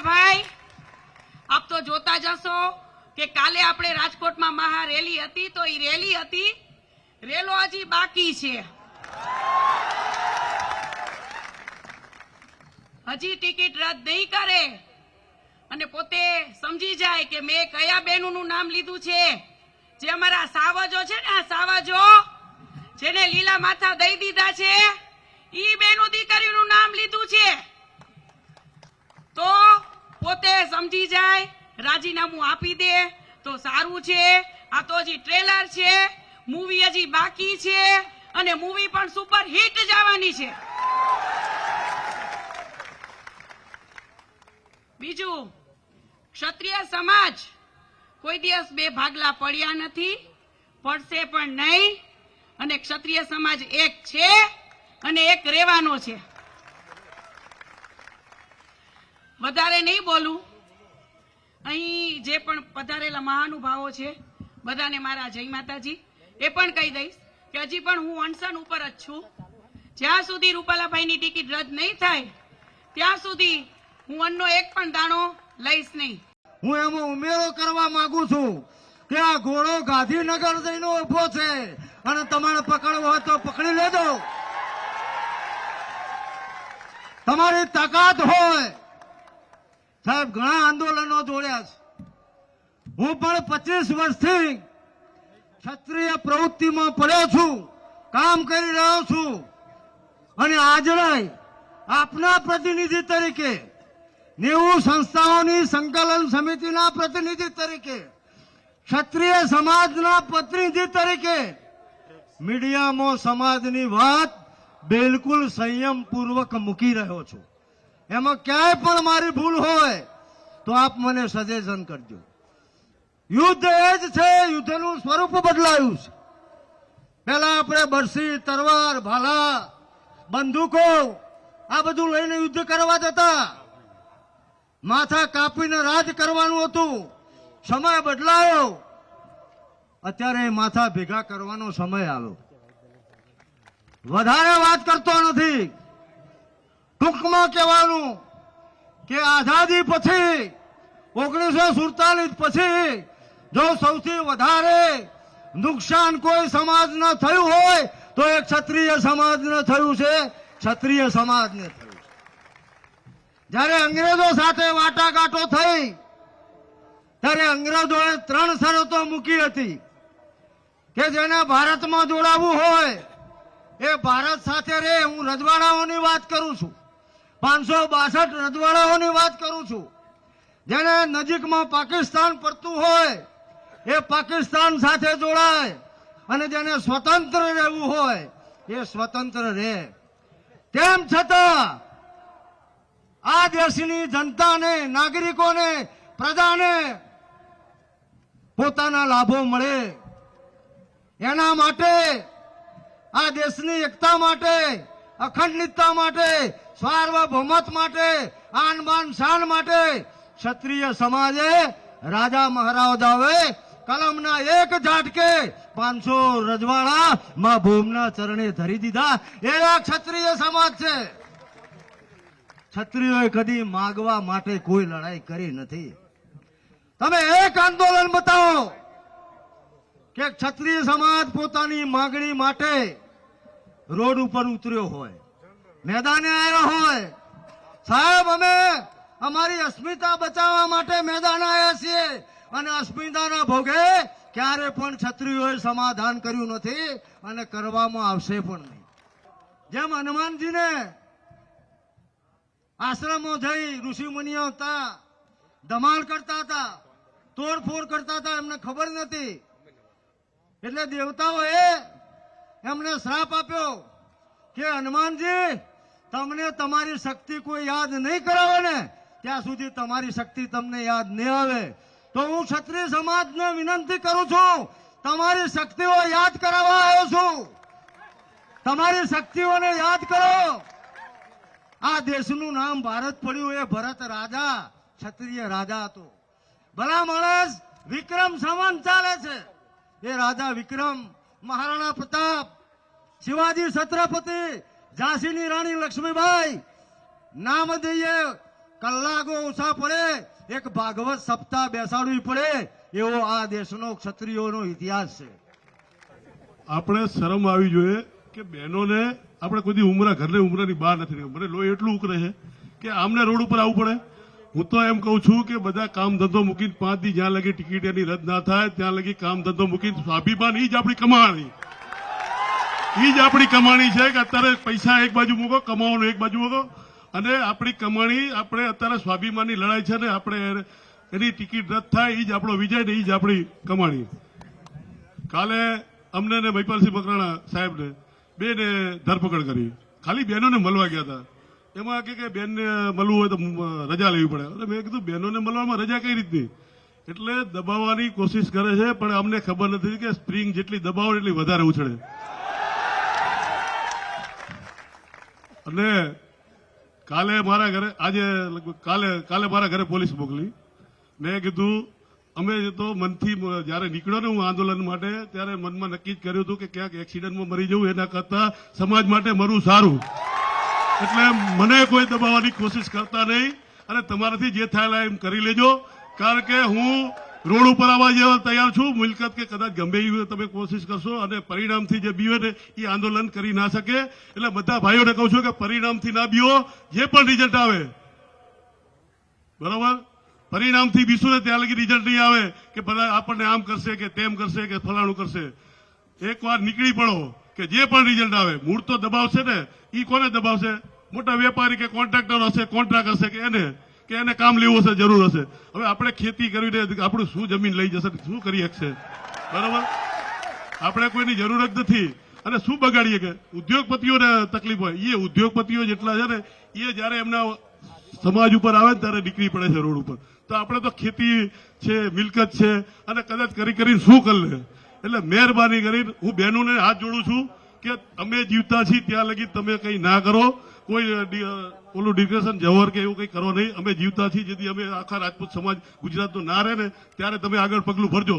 ભાઈ, આપ તો જોતા જશો કે કાલે આપણે રાજકોટમાં મહા રેલી હતી, તો એ રેલી હતી રેલો હજી બાકી છે. હજી ટિકિટ રદ નહીં કરે. અને પોતે સમજી જાય કે મેં કયા બહેનોનું નામ લીધું છે. જે અમારા સાવજો છે ને આ સાવજો, જેને લીલા માથા દઈ દીધા છે, ઈ બેનું દીકરીનું નામ લીધું પોતે જાય, રાજીનામું આપી દે, તો સારું છે. આ તો હજી ટ્રેલર છે મૂવી હજી બાકી છે, અને મૂવી પણ સુપર હિટ જવાની છે. બીજું, ક્ષત્રિય સમાજ કોઈ દિવસ બે ભાગલા પડ્યા નથી, પડશે પણ નહીં, અને ક્ષત્રિય સમાજ એક છે અને એક રહેવાનો છે. વધારે નહીં બોલું. અહીં જે પણ પધારેલા મહાનુભાવો છે, બધાને મારા જય માતાજી. એ પણ કહી દઈશ કે હજી પણ હું અણસન ઉપર જ છું. જ્યાં સુધી રૂપાલાભાઈની ટિકિટ રદ નહીં થાય, ત્યાં સુધી હું અન્નનો એક પણ દાણો લઈશ નહીં. હું એમાં ઉમેરો કરવા માંગુ છું કે આ ઘોડો ગાંધીનગર જઈને ઊભો છે અને તમારે પકડવો હોય તો પકડી લેજો. તમારી તાકાત હોય સાહેબ, ઘણા આંદોલનો જોડ્યા છે. હું પણ પચીસ વર્ષથી ક્ષત્રિય પ્રવૃત્તિમાં પડ્યો છું, કામ કરી રહ્યો છું. અને આજના આપના પ્રતિનિધિ તરીકે, નેવું સંસ્થાઓની સંકલન સમિતિના પ્રતિનિધિ તરીકે, ક્ષત્રિય સમાજના પ્રતિનિધિ તરીકે મીડિયામાં સમાજની વાત બિલકુલ સંયમપૂર્વક મૂકી રહ્યો છું. એમાં ક્યાંય પણ મારી ભૂલ હોય, તો આપ મને સજેશન કરજો. યુદ્ધ એ જ છે, યુદ્ધનું સ્વરૂપ બદલાયું છે. પહેલા આપણે બરસી, તરવાર, ભાલા, બંદૂકો, આ બધું લઈને યુદ્ધ કરવા જતા. માથા કાપીને રાજ કરવાનું હતું. સમય બદલાયો. અત્યારે માથા ભેગા કરવાનો સમય આવ્યો વધારે વાત કરતો નથી. ટૂંકમાં કહેવાનું કે આઝાદી પછી, ઓગણીસો સુડતાલીસ પછી જો સૌથી વધારે નુકસાન કોઈ સમાજને થયું હોય, તો એ ક્ષત્રિય સમાજને થયું છે, ક્ષત્રિય સમાજને થયું જ્યારે અંગ્રેજો સાથે વાટાઘાટો થઈ, ત્યારે અંગ્રેજોએ ત્રણ શરતો મૂકી હતી કે જેને ભારતમાં જોડાવવું હોય, એ ભારત સાથે રે હું રજવાડાઓની વાત કરું છું. પાંચસો બાસઠ રજવાડાઓની વાત કરું છું. જેને નજીકમાં પાકિસ્તાન પડતું હોય, એ પાકિસ્તાન સાથે જોડાય અને જેને સ્વતંત્ર રહેવું હોય, એ સ્વતંત્ર રહે. તેમ છતાં, આ દેશની જનતાને, નાગરિકોને, પ્રજાને પોતાના લાભો મળે. એના માટે, આ દેશની એકતા માટે અખંડિતતા માટે સાર્વભૌમત માટે આન બાન શાન માટે ક્ષત્રિય સમાજે રાજા મહારાજાએ કલમના એક ઝાટકે પાંચસો રજવાડા મા ભૂમના ચરણે ધરી દીધા. એવા ક્ષત્રિય સમાજ છે. ક્ષત્રિયોએ કદી માગવા માટે કોઈ લડાઈ કરી નથી. તમે એક આંદોલન બતાવો કે ક્ષત્રિય સમાજ પોતાની માગણી માટે રોડ ઉપર ઉતર્યો હોય, મેદાને આવ્યો હોય. સાહેબ, અમે અમારી અસ્મિતા બચાવવા માટે મેદાન આવ્યા છીએ. અને અસ્મિતાના ભોગે ક્યારે પણ ક્ષત્રિયોએ સમાધાન કર્યું નથી અને કરવામાં આવશે પણ નહીં. જેમ હનુમાનજીને આશ્રમો જઈ ઋષિમુનિઓ હતા ધમાલ કરતા હતા, તોડફોડ કરતા હતા, એમને ખબર નથી એટલે દેવતાઓએ એમને શ્રાપ આપ્યો કે, હનુમાનજી, તમને તમારી શક્તિ કોઈ યાદ નહીં કરાવે ને, ત્યાં સુધી તમારી શક્તિ તમને યાદ નહીં આવે. તો હું ક્ષત્રિય સમાજને વિનંતી કરું છું, તમારી શક્તિઓ યાદ કરાવવા આવ્યો છું. તમારી શક્તિઓને યાદ કરો. આ દેશનું નામ ભારત પડ્યું, એ ભરત રાજા, ક્ષત્રિય રાજા હતો. ભલા માણસ વિક્રમ સમાન ચાલે છે. એ રાજા વિક્રમ મહારાણા પ્રતાપ, શિવાજી છત્રપતિ, ઝાંસીની રાણી લક્ષ્મીબાઈ, નામ દઈએ કલાકો ઓછા પડે, એક ભાગવત સપ્તાહ બેસાડવી પડે, એવો આ દેશનો ક્ષત્રિયોનો ઇતિહાસ છે આપણે શરમ આવી જોઈએ કે બહેનોને આપણે કોઈ ઉમરા, ઘરને ઉમરાની બહાર નથી. મને લોહી એટલું ઉકરે છે કે આમને રોડ ઉપર આવવું પડે હું તો એમ કહું છું કે બધા કામ ધંધો મૂકીને પાંચ દી જ્યાં લગી ટિકિટ એની રદ ના થાય, ત્યાં લગી કામ ધંધો મૂકીને સ્વાભિમાન એ જ આપણી કમાણી. એ જ આપણી કમાણી છે કે અત્યારે પૈસા એક બાજુ મૂકો, કમાવાનું એક બાજુ મૂકો. અને આપણી કમાણી આપણે અત્યારે સ્વાભિમાનની લડાઈ છે ને આપણે એની ટિકિટ રદ થાય એ જ આપણો વિજય ને એ જ આપણી કમાણી. કાલે અમને ને મહિપાલસિંહ મકરાણા સાહેબને બેને ધરપકડ કરી. ખાલી બહેનોને મળવા ગયા હતા. એમાં કે બેનને મળવું હોય તો રજા લેવી પડે. એટલે મેં કીધું બહેનોને મળવામાં રજા કઈ રીતની? એટલે દબાવવાની કોશિશ કરે છે, પણ અમને ખબર નથી કે સ્પ્રિંગ જેટલી દબાવો એટલી વધારે ઉછળે. અને કાલે મારા ઘરે, આજે કાલે કાલે મારા ઘરે પોલીસ મોકલી. મેં કીધું, અમે તો મનથી જ્યારે નીકળ્યો ને હું આંદોલન માટે, ત્યારે મનમાં નક્કી જ કર્યું હતું કે ક્યાંક એક્સિડન્ટમાં મરી જવું, એના કરતા સમાજ માટે મરવું સારું. એટલે મને કોઈ દબાવવાની કોશિશ કરતા નહીં અને તમારાથી જે થાય એમ કરી લેજો. કારણ કે હું રોડ ઉપર આવવા જેવા તૈયાર છું. મિલકત કે કદાચ ગમે એવી તમે કોશિશ કરશો અને પરિણામથી જે બીવે ને એ આંદોલન કરી ના શકે. એટલે બધા ભાઈઓને કહું છું કે પરિણામથી ના બીવો. જે પણ રિઝલ્ટ આવે. બરાબર? પરિણામથી બીશું ને ત્યાં લગી રિઝલ્ટ નહીં આવે કે બધા આપણને આમ કરશે કે તેમ કરશે કે ફલાણું કરશે. એકવાર નીકળી પડો કે જે પણ રિઝલ્ટ આવે. મૂળ તો દબાવશે ને. એ કોને દબાવશે? મોટા વેપારી કે કોન્ટ્રાક્ટર હશે, કોન્ટ્રાક્ટ હશે કે એને કે એને કામ લેવું હશે, જરૂર હશે. હવે આપણે ખેતી કરીને આપણું શું જમીન લઈ જશે, શું કરી શકશે બરાબર? આપણે કોઈની જરૂર જ નથી. અને શું બગાડીએ કે? ઉદ્યોગપતિઓને તકલીફ હોય. એ ઉદ્યોગપતિઓ જેટલા છે ને એ જયારે એમના સમાજ ઉપર આવે ને ત્યારે નીકળી પડે છે રોડ ઉપર. તો આપણે તો ખેતી છે, મિલકત છે, અને કદાચ કરી કરીને શું કરી લે. એટલે મહેરબાની કરીને હું બહેનોને હાથ જોડું છું કે અમે જીવતા છીએ, ત્યાં લગી તમે કંઈ ના કરો. કોઈ ઓલું ડિગ્રેશન જવર કે એવું કંઈ કરો નહીં. અમે જીવતા છીએ જેથી અમે આખા રાજપૂત સમાજ ગુજરાતનો ના રહે ને, ત્યારે તમે આગળ પગલું ભરજો.